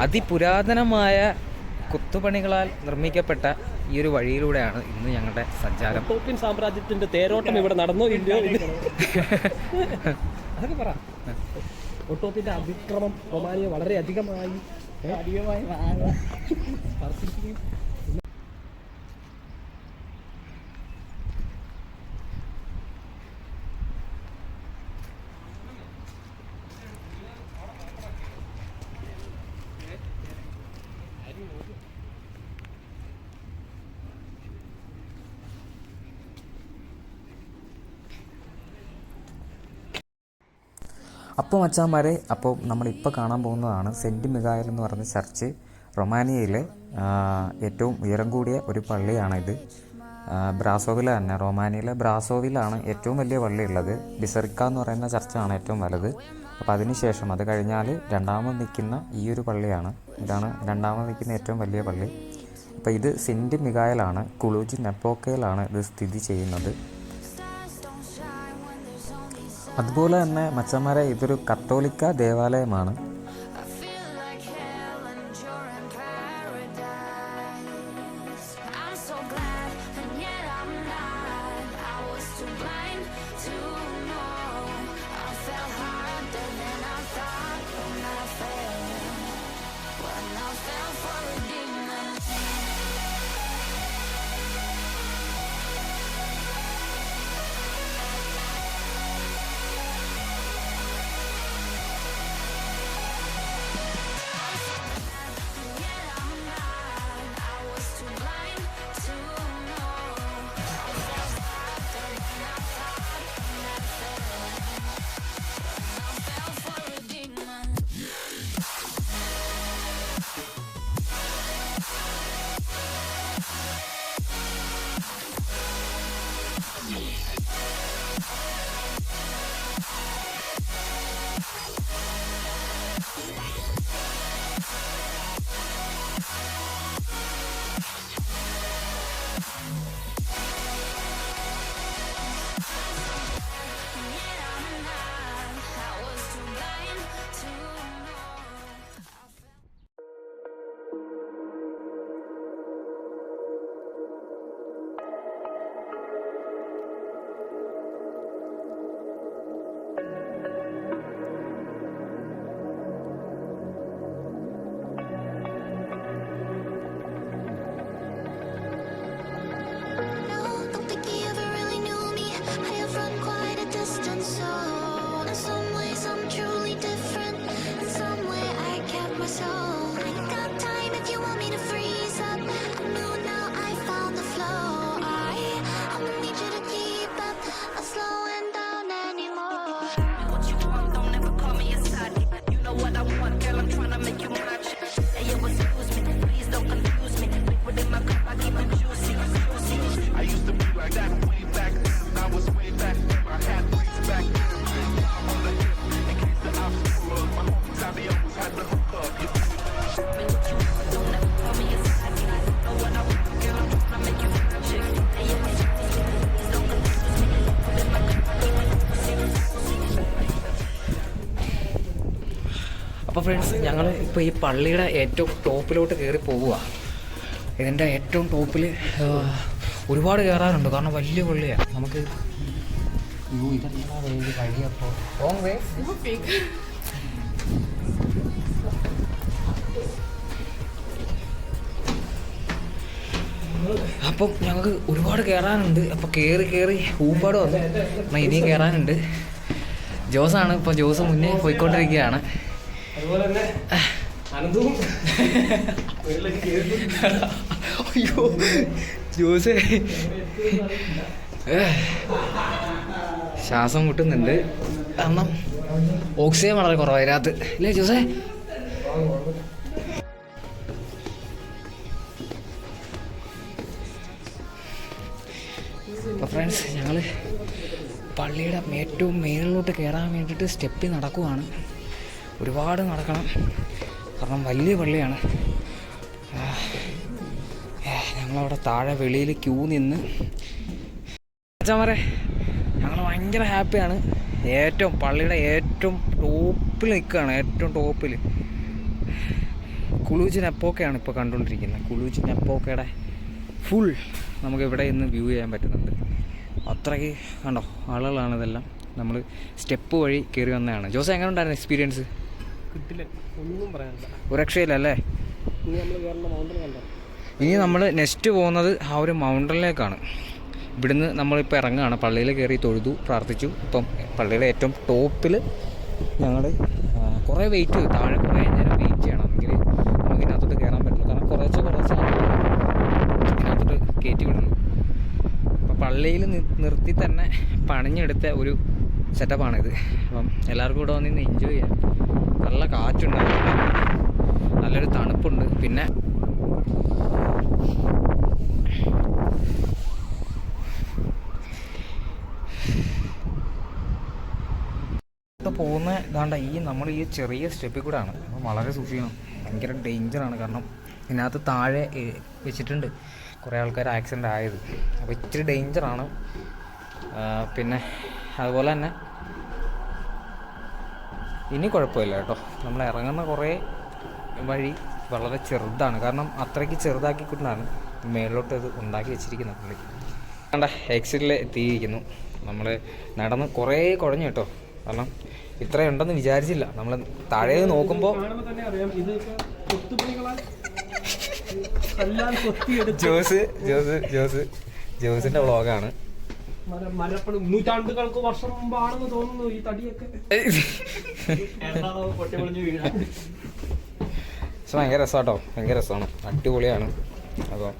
അതിപുരാതനമായ കുത്തുപണികളാൽ നിർമ്മിക്കപ്പെട്ട ഈ ഒരു വഴിയിലൂടെയാണ് ഇന്ന് ഞങ്ങളുടെ സഞ്ചാരം. ടോപ്പിൻ സാമ്രാജ്യത്തിന്റെ തേരോട്ടം ഇവിടെ നടന്നോ ഇല്ലയോ അതൊക്കെ പറ. ഒട്ടോപ്പിന്റെ അതിക്രമം റൊമാനിയ വളരെ അധികമായി അധികമായി അപ്പോൾ മച്ചാന്മാരെ അപ്പോൾ നമ്മളിപ്പോൾ കാണാൻ പോകുന്നതാണ് സെന്റ് മിഗായൽ എന്ന് പറയുന്ന ചർച്ച്. റൊമാനിയയിലെ ഏറ്റവും ഉയരം കൂടിയ ഒരു പള്ളിയാണിത്. ബ്രാസോവില തന്നെ റൊമാനിയയിലെ ബ്രാസോവിലാണ് ഏറ്റവും വലിയ പള്ളി ഉള്ളത് ബിസറിക്ക എന്ന് പറയുന്ന ചർച്ചാണ് ഏറ്റവും വലുത്. അപ്പോൾ അതിനുശേഷം അത് കഴിഞ്ഞാൽ രണ്ടാമത് നിൽക്കുന്ന ഈ ഒരു പള്ളിയാണ്. ഇതാണ് രണ്ടാമത് നിൽക്കുന്ന ഏറ്റവും വലിയ പള്ളി. അപ്പോൾ ഇത് സെന്റ് മിഗായലാണ് കുളൂജി നെപ്പോക്കയിലാണ് ഇത് സ്ഥിതി ചെയ്യുന്നത്. അതുപോലെ തന്നെ മച്ചന്മാരെ ഇതൊരു കത്തോലിക്ക ദേവാലയമാണ്. അപ്പോൾ ഫ്രണ്ട്സ് ഞങ്ങൾ ഇപ്പൊ ഈ പള്ളിയുടെ ഏറ്റവും ടോപ്പിലോട്ട് കയറി പോവുക ഇതിന്റെ ഏറ്റവും ടോപ്പിൽ ഒരുപാട് കയറാറുണ്ട് കാരണം വലിയ പള്ളിയാണ് നമുക്ക് അപ്പം ഞങ്ങൾക്ക് ഒരുപാട് കയറാനുണ്ട് അപ്പോൾ കയറി കയറി ഊപ്പാട് വന്നു. ഇനിയും കയറാനുണ്ട് ജോസാണ് ഇപ്പോൾ ജോസ് മുന്നേ പോയിക്കൊണ്ടിരിക്കുകയാണ്. അതുപോലെ തന്നെ അനന്തവും അയ്യോ ജോസ്. ശ്വാസം മുട്ടുന്നുണ്ട്. കാരണം ഓക്സിജൻ വളരെ കുറവാണ് ഇതിനകത്ത്. ഇല്ലേ ജോസേ? അപ്പോൾ ഫ്രണ്ട്സ് ഞങ്ങൾ പള്ളിയുടെ ഏറ്റവും മേളിലോട്ട് കയറാൻ വേണ്ടിയിട്ട് സ്റ്റെപ്പിൽ നടക്കുവാണ്. ഒരുപാട് നടക്കണം. കാരണം വലിയ പള്ളിയാണ്. ഞങ്ങളവിടെ താഴെ വെളിയിൽ ക്യൂ നിന്ന്. അച്ഛന്മാരെ ഞങ്ങൾ ഭയങ്കര ഹാപ്പിയാണ്. ഏറ്റവും പള്ളിയുടെ ഏറ്റവും ടോപ്പിൽ നിൽക്കുകയാണ് ഏറ്റവും ടോപ്പിൽ. കുളൂജ് നെപ്പോക്കയാണ് ഇപ്പോൾ കണ്ടുകൊണ്ടിരിക്കുന്നത്. കുളൂജ് നെപ്പോക്കയുടെ ഫുൾ നമുക്ക് ഇവിടെ നിന്ന് വ്യൂ ചെയ്യാൻ പറ്റുന്നുണ്ട്. അത്രയ്ക്ക് കണ്ടോ ആളുകളാണ് ഇതെല്ലാം. നമ്മൾ സ്റ്റെപ്പ് വഴി കയറി വന്നതാണ്. ജോസ് എങ്ങനെ ഉണ്ടായിരുന്നു എക്സ്പീരിയൻസ് കിട്ടില്ല. ഒന്നും പറയാനില്ല. ഒരു രക്ഷയില്ലല്ലേ ഇനി നമ്മൾ കയറുന്ന മൗണ്ടൻ കണ്ടോ? ഇനി നമ്മൾ നെക്സ്റ്റ് പോകുന്നത് ആ ഒരു മൗണ്ടനിലേക്കാണ് ഇവിടുന്ന് നമ്മളിപ്പോൾ ഇറങ്ങുകയാണ്. പള്ളിയിൽ കയറി തൊഴുതു പ്രാർത്ഥിച്ചു. ഇപ്പം പള്ളിയിലെ ഏറ്റവും ടോപ്പിൽ ഞങ്ങൾ കുറേ വെയിറ്റ് താഴെ കുറേ നേരം വെയിറ്റ് ചെയ്യണം എങ്കിൽ നമുക്ക് ഇതിനകത്തോട്ട് കയറാൻ പറ്റില്ല കാരണം കുറച്ച് കുറച്ച് ഇതിനകത്തോട്ട് കയറ്റി വിടുന്നു അപ്പം പള്ളിയിൽ നിർത്തി തന്നെ പണിഞ്ഞെടുത്ത ഒരു സെറ്റപ്പാണിത് അപ്പം എല്ലാവർക്കും കൂടെ വന്നിന്ന് എൻജോയ് ചെയ്യാം. നല്ല കാറ്റുണ്ട് നല്ലൊരു തണുപ്പുണ്ട്. പിന്നെ പോകുന്ന ഇതാണ്ട ഈ നമ്മൾ ഈ ചെറിയ സ്റ്റെപ്പിൽ കൂടെ ആണ് വളരെ സൂക്ഷിക്കണം. ഭയങ്കര ഡേഞ്ചറാണ്. കാരണം ഇതിനകത്ത് താഴെ വെച്ചിട്ടുണ്ട് കുറേ ആൾക്കാർ ആക്സിഡന്റ് ആയത്. അപ്പോൾ ഇച്ചിരി ഡേഞ്ചറാണ്. പിന്നെ അതുപോലെ തന്നെ ഇനി കുഴപ്പമില്ല കേട്ടോ. നമ്മൾ ഇറങ്ങുന്ന കുറേ വഴി വളരെ ചെറുതാണ്. കാരണം അത്രയ്ക്ക് ചെറുതാക്കിക്കൊണ്ടാണ് മേളിലോട്ട് ഇത് ഉണ്ടാക്കി വെച്ചിരിക്കുന്നത് പുള്ളി. കണ്ട എക്സിറ്റിൽ എത്തിയിരിക്കുന്നു. നമ്മൾ നടന്ന് കുറേ കുഴഞ്ഞു കേട്ടോ. കാരണം ഇത്രയുണ്ടെന്ന് വിചാരിച്ചില്ല. നമ്മൾ താഴെ നോക്കുമ്പോൾ ജോസ് ജോസ് ജോസ് ജോസിന്റെ വ്ളോഗാണ് നൂറ്റാണ്ടുകൾക്ക് വർഷം മുമ്പാണെന്ന് തോന്നുന്നു ഈ തടിയൊക്കെ. ഭയങ്കര രസമാട്ടോ ഭയങ്കര രസമാണ് അടിപൊളിയാണ്. അപ്പോൾ